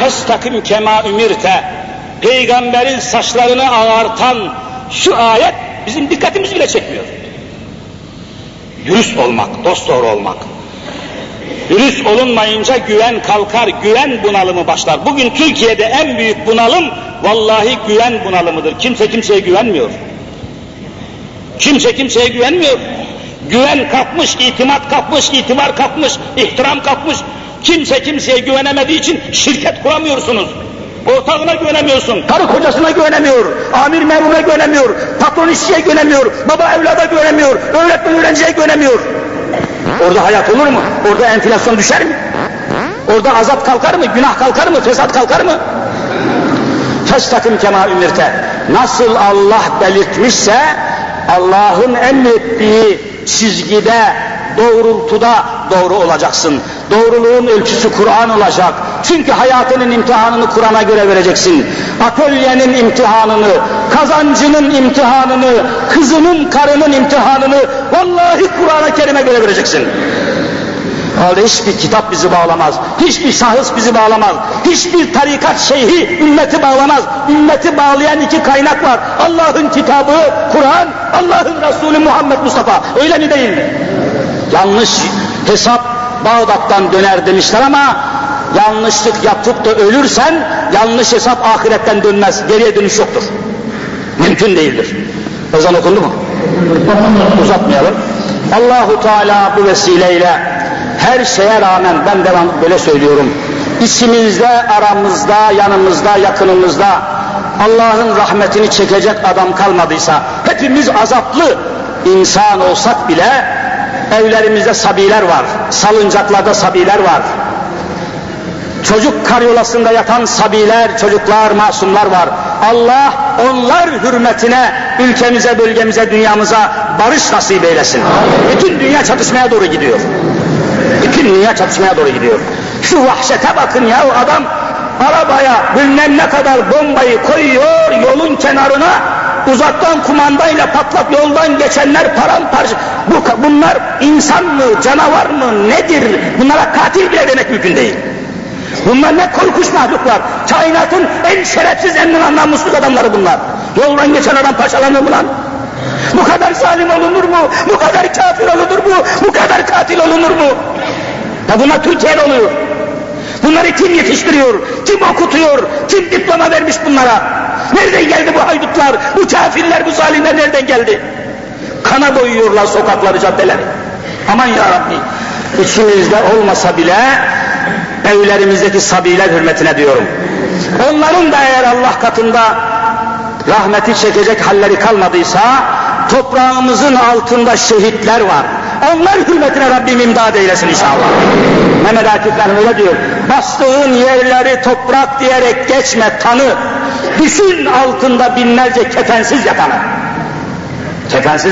festakim kema ümirte peygamberin saçlarını ağartan şu ayet bizim dikkatimizi bile çekmiyor. Dürüst olmak, dost doğru olmak. Dürüst olunmayınca güven kalkar, güven bunalımı başlar. Bugün Türkiye'de en büyük bunalım vallahi güven bunalımıdır. Kimse kimseye güvenmiyor. Kimse kimseye güvenmiyor. Güven kalkmış, itimat kalkmış, itibar kalkmış, ihtiram kalkmış. Kimse kimseye güvenemediği için şirket kuramıyorsunuz. Ortağına güvenemiyorsun, karı kocasına güvenemiyor, amir memuruna güvenemiyor, patron işçiye güvenemiyor, baba evlada güvenemiyor, öğretmen öğrenciye güvenemiyor. Orada hayat olur mu? Orada enflasyon düşer mi? Orada azap kalkar mı? Günah kalkar mı? Fesat kalkar mı? Festakim kema ümirte. Nasıl Allah belirtmişse Allah'ın emrettiği çizgide, doğrultuda doğru olacaksın. Doğruluğun ölçüsü Kur'an olacak. Çünkü hayatının imtihanını Kur'an'a göre vereceksin. Atölyenin imtihanını, kazancının imtihanını, kızının, karının imtihanını vallahi Kur'an-ı Kerim'e göre vereceksin. Öyle hiçbir kitap bizi bağlamaz, hiçbir şahıs bizi bağlamaz, hiçbir tarikat şeyhi ümmeti bağlamaz. Ümmeti bağlayan iki kaynak var. Allah'ın kitabı Kur'an, Allah'ın Resulü Muhammed Mustafa. Öyle mi değil mi? Yanlış hesap Bağdat'tan döner demişler ama yanlışlık yapıp da ölürsen yanlış hesap ahiretten dönmez. Geriye dönüş yoktur. Mümkün değildir. Ezan okundu mu? Uzatmayalım. Allahu Teala bu vesileyle her şeye rağmen ben devam böyle söylüyorum. İçimizde, aramızda, yanımızda, yakınımızda Allah'ın rahmetini çekecek adam kalmadıysa hepimiz azaplı insan olsak bile evlerimizde sabiler var, salıncaklarda sabiler var. Çocuk karyolasında yatan sabiler, çocuklar, masumlar var. Allah onlar hürmetine ülkemize, bölgemize, dünyamıza barış nasip eylesin. Bütün dünya çatışmaya doğru gidiyor. Bütün dünya çatışmaya doğru gidiyor. Şu vahşete bakın ya o adam arabaya bilmem ne kadar bombayı koyuyor yolun kenarına uzaktan kumandayla patlak yoldan geçenler paramparça. Bu, bunlar insan mı, canavar mı, nedir? Bunlara katil bile demek mümkün değil. Bunlar ne korkunç mahluklar. Kainatın en şerefsiz, en namussuz adamları bunlar. Yoldan geçen adam parçalanır mı lan? Bu kadar zalim olunur mu? Bu kadar kafir olunur mu? Bu kadar katil olunur mu? Ya bunlar Türkiye'de oluyor. Bunları kim yetiştiriyor? Kim okutuyor? Kim diploma vermiş bunlara? Nereden geldi bu haydutlar? Bu kafirler, bu zalimler nereden geldi? Kana boyuyorlar sokakları, caddeleri. Aman ya Rabbi. İçimizde olmasa bile evlerimizdeki sabiler hürmetine diyorum. Onların da eğer Allah katında rahmeti çekecek halleri kalmadıysa toprağımızın altında şehitler var. Onlar hürmetine Rabbim imdad eylesin inşallah. Mehmet Akif öyle diyor. Bastığın yerleri toprak diyerek geçme tanı. Düşün altında binlerce kefensiz yatanı. Kefensiz